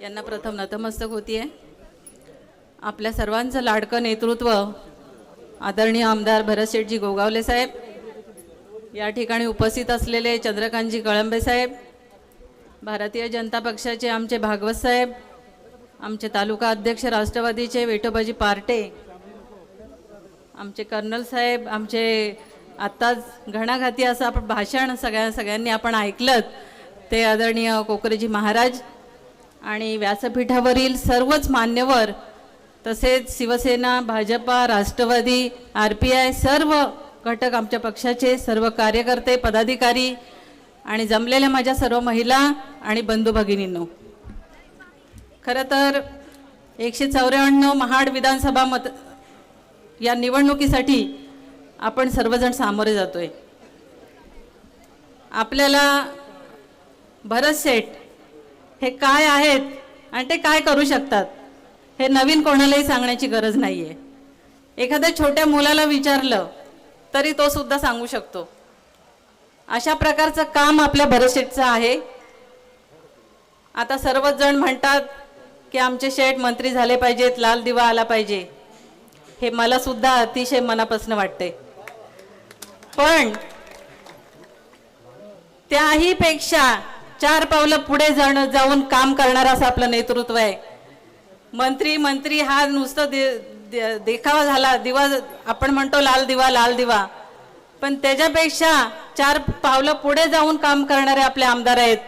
यांना प्रथम नतमस्तक होती आहे आपल्या सर्वांचं लाडकं नेतृत्व आदरणीय आमदार भरतशेठजी गोगावले साहेब या ठिकाणी उपस्थित असलेले चंद्रकांतजी कळंबे साहेब भारतीय जनता पक्षाचे आमचे भागवत साहेब आमचे तालुका अध्यक्ष राष्ट्रवादीचे वेटोबाजी पार्टे आमचे कर्नल साहेब आमचे आत्ताच घणाघाती असं आपण भाषण सगळ्या सगळ्यांनी आपण ऐकलं ते आदरणीय कोकरेजी महाराज आणि व्यासपीठावरील सर्वच मान्यवर तसेच Shiv Sena Bhajpa Rashtravadi R P I सर्व घटक आमच्या पक्षाचे सर्व कार्यकर्ते पदाधिकारी आणि जमलेल्या माझ्या सर्व महिला आणि बंधू भगिनींनो. खरं तर एकशे चौऱ्याण्णव महाड विधानसभा मत या निवडणुकीसाठी आपण सर्वजण सामोरे जातो आहे आपल्याला भरत शेठ हे काय आहेत आणि ते काय करू शकतात? हे नवीन कोणालाही सांगण्याची गरज नाही आहे एखाद्या छोट्या मुलाला विचारलं तरी तो सुद्धा सांगू शकतो. अशा प्रकारचं काम आपल्या भरत आहे. आता सर्वच जण म्हणतात की आमचे शेठ मंत्री झाले पाहिजेत लाल दिवा आला पाहिजे. हे मला सुद्धा अतिशय मनापासून वाटते पण त्याही पेक्षा चार पावलं पुढे जाणं जाऊन काम करणारं असं आपलं नेतृत्व आहे. मंत्री मंत्री हा नुसतं दे- दे- देखावा झाला. दिवा आपण म्हणतो लाल दिवा लाल दिवा. पण त्याच्यापेक्षा चार पावलं पुढे जाऊन काम करणारे आपले आमदार आहेत.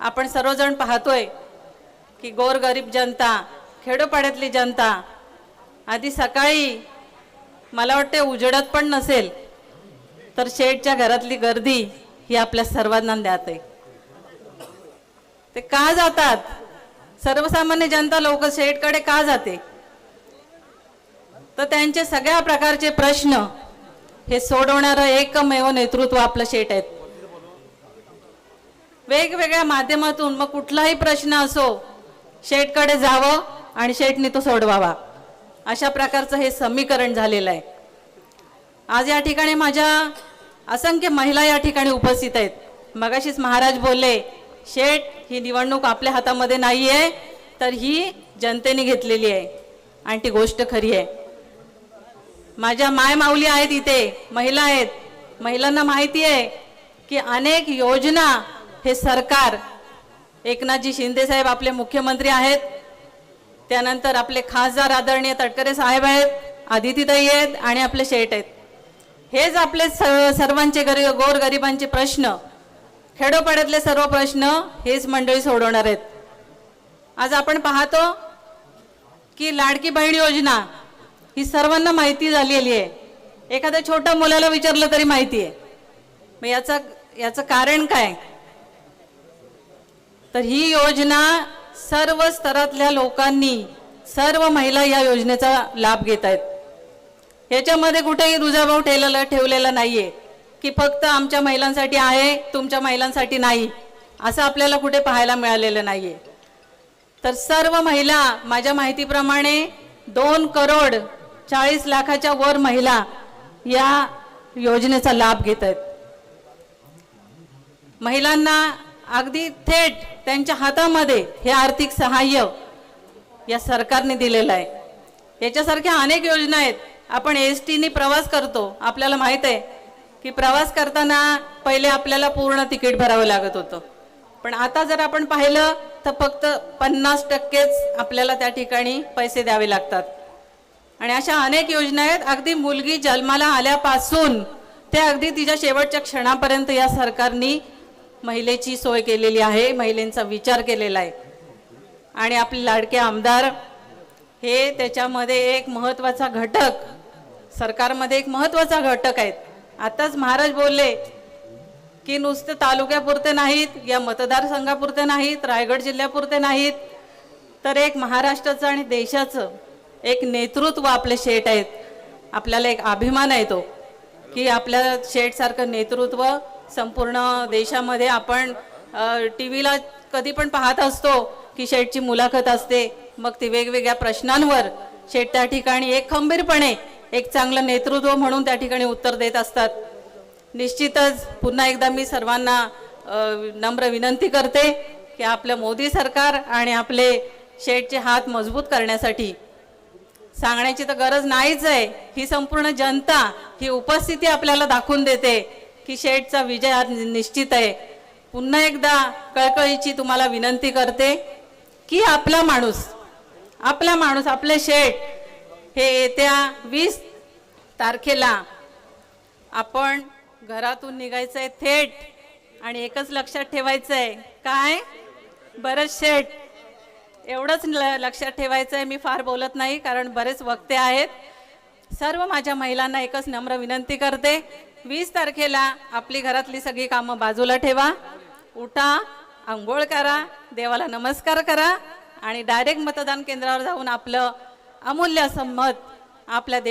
आपण सर्वजण पाहतोय की गोरगरीब जनता खेडोपाड्यातली जनता आधी सकाळी मला वाटते उजेडत पण नसेल तर शेठच्या घरातली गर्दी ही आपल्या सर्वांना द्यात आहे. ते का जातात? सर्वसामान्य जनता लोक शेठकडे का जाते? तर त्यांचे सगळ्या प्रकारचे प्रश्न हे सोडवणारं एकमेव नेतृत्व आपलं शेठ आहेत. वेगवेगळ्या माध्यमातून मग कुठलाही प्रश्न असो शेठकडे जावं आणि शेठने तो सोडवावा. अशा प्रकारचं हे समीकरण झालेलं आहे. आज या ठिकाणी माझ्या असंख्य महिला या ठिकाणी उपस्थित आहेत. मगाशीच महाराज बोलले शेठ ही निवडणूक आपल्या हातामध्ये नाही आहे तर ही जनतेने घेतलेली आहे. आणि ती गोष्ट खरी आहे. माझ्या माय माऊली आहेत इथे महिला आहेत. महिलांना माहिती आहे की अनेक योजना हे सरकार एकनाथजी शिंदे साहेब आपले मुख्यमंत्री आहेत. त्यानंतर आपले खासदार आदरणीय तटकरे साहेब आहेत आदितीताई आहेत आणि आपले शेठ आहेत. हेच आपले स- सर्वांचे गरी गोरगरिबांचे प्रश्न. खेडोपाड्यातले सर्व प्रश्न हेच मंडळी सोडवणार आहेत. आज आपण पाहतो की लाडकी बहीण योजना ही सर्वांना माहिती झालेली आहे. एखाद्या छोट्या मुलाला विचारलं तरी माहिती आहे. मग याचा याचं कारण काय? तर ही योजना सर्व स्तरातल्या लोकांनी सर्व महिला या योजनेचा लाभ घेत आहेत. याच्यामध्ये कुठेही रुजाभाव ठेवलेला ठेवलेला नाहीये. की फक्त आमच्या महिलांसाठी आहे तुमच्या महिलांसाठी नाही. असं आपल्याला कुठे पाहायला मिळालेलं नाही तर सर्व महिला माझ्या माहितीप्रमाणे दोन करोड चाळीस लाखाच्या वर महिला या योजनेचा लाभ घेत आहेत. महिलांना अगदी थेट त्यांच्या हातामध्ये हे आर्थिक सहाय्य या सरकारने दिलेलं आहे. याच्यासारख्या अनेक योजना आहेत. आपण एस टीने प्रवास करतो आपल्याला माहीत आहे. की प्रवास करताना पहिले आपल्याला पूर्ण तिकीट भरावं लागत होतं. पण आता जर आपण पाहिलं तर फक्त पन्नास टक्केच आपल्याला त्या ठिकाणी पैसे द्यावे लागतात. आणि अशा अनेक योजना आहेत. अगदी मुलगी जन्माला आल्यापासून ते अगदी तिच्या शेवटच्या क्षणापर्यंत या सरकारनी महिलेची सोय केलेली आहे महिलेंचा विचार केलेला आहे. आणि आपले लाडके आमदार हे त्याच्यामध्ये एक महत्त्वाचा घटक सरकारमध्ये एक महत्त्वाचा घटक आहेत. आताच महाराज बोलले की नुसते तालुक्यापुरते नाहीत या मतदारसंघापुरते नाहीत रायगड जिल्ह्यापुरते नाहीत. तर एक महाराष्ट्राचं आणि देशाचं एक नेतृत्व आपले शेठ आहेत. आपल्याला एक अभिमान आहे तो की आपल्या शेठसारखं नेतृत्व संपूर्ण देशामध्ये आपण टी व्हीला कधी पण पाहत असतो की शेठची मुलाखत असते. मग ती वेगवेगळ्या प्रश्नांवर शेठ त्या ठिकाणी एक खंबीरपणे एक चांगलं नेतृत्व म्हणून त्या ठिकाणी उत्तर देत असतात. निश्चितच पुन्हा एकदा मी सर्वांना नम्र विनंती करते की आपलं मोदी सरकार आणि आपले शेठचे हात मजबूत करण्यासाठी. सांगण्याची तर गरज नाहीच आहे. ही संपूर्ण जनता ही उपस्थिती आपल्याला दाखवून देते की शेठचा विजय हा निश्चित आहे. पुन्हा एकदा कळकळीची तुम्हाला विनंती करते की आपला माणूस आपला माणूस आपले शेठ हे येत्या वीस तारखेला आपण घरातून निघायचंय थेट आणि एकच लक्षात ठेवायचंय काय? बरंच शेठ एवढंच ल- लक्षात ठेवायचं आहे मी फार बोलत नाही कारण बरेच वक्ते आहेत. सर्व माझ्या महिलांना एकच नम्र विनंती करते वीस तारखेला आपली घरातली सगळी कामं बाजूला ठेवा. उठा आंघोळ करा देवाला नमस्कार करा आणि डायरेक्ट मतदान केंद्रावर जाऊन आपलं अमूल्य असं मत आपल्या